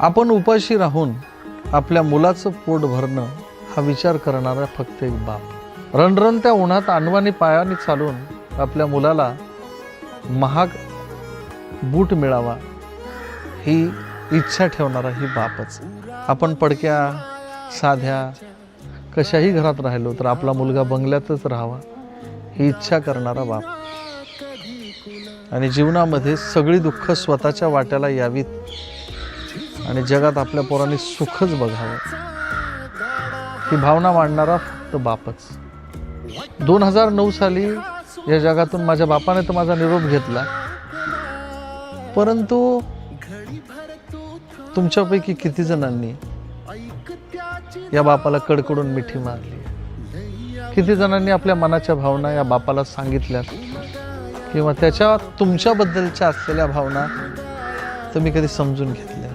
आपण उपाशी राहून आपल्या मुलाचं पोट भरणं हा विचार करणारा फक्त एक बाप. रणरणत्या उन्हात आणवाने पायाने चालून आपल्या मुलाला महाग बूट मिळावा ही इच्छा ठेवणारा ही बापच. आपण पडक्या साध्या कशाही घरात राहिलो तर आपला मुलगा बंगल्यातच राहावा ही इच्छा करणारा बाप. आणि जीवनामध्ये सगळी दुःख स्वतःच्या वाट्याला यावीत. आणि जगात आपल्या पोरांनी सुखच बघावं. ही भावना मांडणारा फक्त बापच. दोन हजार नऊ साली या जगातून माझ्या बापाने तर माझा निरोप घेतला. परंतु तुमच्यापैकी किती जणांनी या बापाला कडकडून मिठी मारली? किती जणांनी आपल्या मनाच्या भावना या बापाला सांगितल्यात किंवा त्याच्या तुमच्याबद्दलच्या असलेल्या भावना तुम्ही कधी समजून घेतल्या?